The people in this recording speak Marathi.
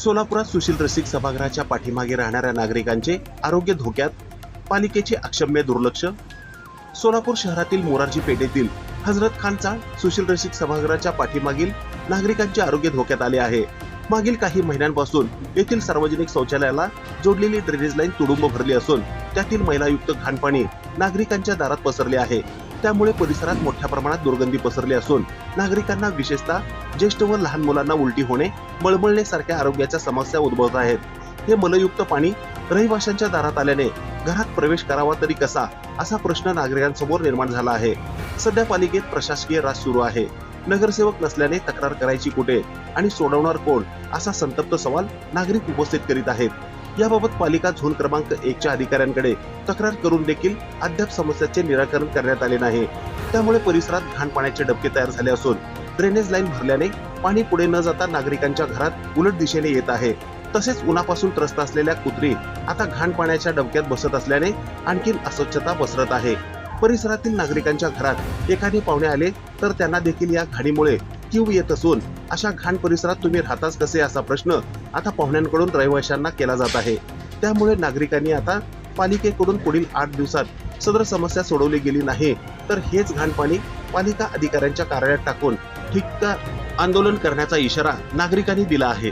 सोलापुरात सुशील रसिक सभागृहाच्या पाठीमागे राहणाऱ्या नागरिकांचे आरोग्य धोक्यात पालिकेचे अक्षम्य दुर्लक्ष. सोलापूर शहरातील मोरारजी पेठेतील हजरत खान चाळ सुशील रसिक सभागृहाच्या पाठीमागील नागरिकांचे आरोग्य धोक्यात आले आहे. मागील काही महिन्यांपासून येथील सार्वजनिक शौचालयाला जोडलेली ड्रेनेज लाईन तुडुंब भरली असून त्यातील मैलायुक्त घाणपाणी नागरिकांच्या दारात पसरले आहे. त्यामुळे परिसरात मोठ्या प्रमाणात दुर्गंधी पसरली असून नागरिकांना विशेषतः ज्येष्ठ व लहान मुलांना उलटी होणे मळमळणे सारख्या आरोग्याच्या समस्या उद्भवत आहेत. हे मलयुक्त पाणी रहिवाशांच्या दारात आल्याने घरात प्रवेश करावा तरी कसा असा प्रश्न नागरिकांसमोर निर्माण झाला आहे. सध्या पालिकेत प्रशासकीय राज सुरू आहे. नगरसेवक नसल्याने तक्रार करायची कुठे आणि सोडवणार कोण असा संतप्त सवाल नागरिक उपस्थित करीत आहेत. याबाबत पालिका झोन क्रमांक एकच्या अधिकाऱ्यांकडे तक्रार करून देखील अद्याप समस्याचे निराकरण करण्यात आले नाही. त्यामुळे परिसरात घाण पाण्याचे डबके तयार झाले असून ड्रेनेज लाईन भरल्याने पाणी पुढे न जाता नागरिकांच्या घरात उलट दिशेने येत आहे. तसेच उन्हापासून त्रस्त असलेल्या कुत्री आता घाण पाण्याच्या डबक्यात बसत असल्याने आणखी अस्वच्छता पसरत आहे. परिसरातील नागरिकांच्या घरात एखादे पाहुणे आले तर त्यांना देखील या घाणीमुळे जीव येत असून अशा घाण परिसरात तुम्ही राहताच कसे असा प्रश्न आता पाहुण्यांकडून रहिवाशांना केला जात आहे. त्यामुळे नागरिकांनी आता पालिकेकडून पुढील आठ दिवसात सदर समस्या सोडवली गेली नाही तर हेच घाण पाणी पालिका अधिकाऱ्यांच्या कार्यालयात टाकून ठिक्का आंदोलन करण्याचा इशारा नागरिकांनी दिला आहे.